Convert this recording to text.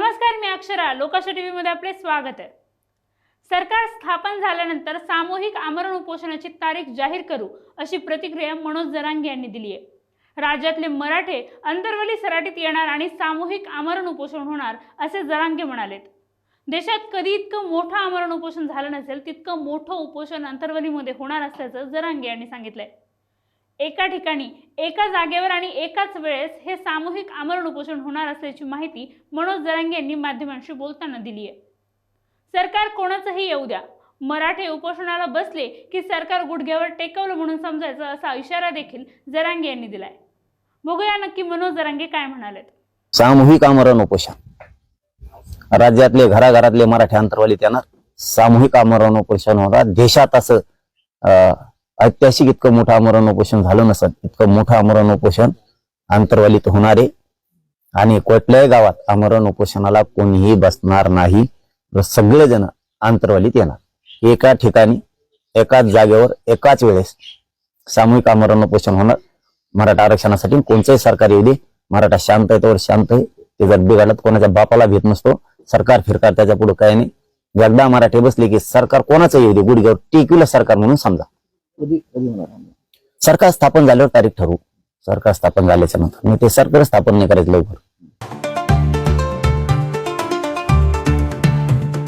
नमस्कार मी अक्षरा. लोकाशा टी व्हीमध्ये आपले स्वागत आहे. सरकार स्थापन झाल्यानंतर सामूहिक आमरण उपोषणाची तारीख जाहीर करू अशी प्रतिक्रिया मनोज जरांगे यांनी दिली आहे राज्यातले मराठे अंतर्वली सराटीत येणार आणि सामूहिक आमरण उपोषण होणार असे जरांगे म्हणालेत. देशात कधी इतकं मोठं आमरण उपोषण झालं नसेल तितकं मोठं उपोषण अंतर्वलीमध्ये होणार असल्याचं जरांगे यांनी सांगितलंय. एका ठिकाणी एका जागेवर आणि एकाच वेळेस हे सामूहिक आमरण उपोषण होणार असल्याची माहिती मनोज जरांगे यांनी माध्यमांशी बोलताना दिली आहे. सरकार कोणाचंही येऊ द्या. मराठे उपोषणाला बसले की सरकार गुडघ्यावर टेकवलं म्हणून समजायचं असा इशारा देखील जरांगे यांनी दिलाय. बघूया नक्की मनोज जरांगे काय म्हणालेत. सामूहिक आमरण उपोषण. राज्यातले घराघरातले मराठी अंतरवालीत येणार. सामूहिक आमरण उपोषण होणार. देशात असं अं, ऐतिहासिक इतकं मोठं आमरण उपोषण झालं नसत. इतकं मोठं आमरण उपोषण आंतरवालीत होणार आहे. आणि कुठल्याही गावात आमरण उपोषणाला कोणीही बसणार नाही. सगळेजण आंतरवालीत येणार. एका ठिकाणी एकाच जागेवर एकाच वेळेस सामूहिक आमरण उपोषण होणार. मराठा आरक्षणासाठी कोणचंही सरकार येऊ दे. मराठा शांत आहे त्यावर शांत आहे. ते जर बिघाडत कोणाच्या बापाला भेट नसतो. सरकार फिरकार त्याच्या पुढे काही नाही. एकदा मराठी बसले की सरकार कोणाचं येऊ दे? गुडघ्यावर टिकविलं सरकार म्हणून समजा. कधी कधी होणार सरकार स्थापन झाल्यावर तारीख ठरवू. सरकार स्थापन झाल्याच्यानंतर. मी ते सरकार स्थापन नाही करायचं लवकर.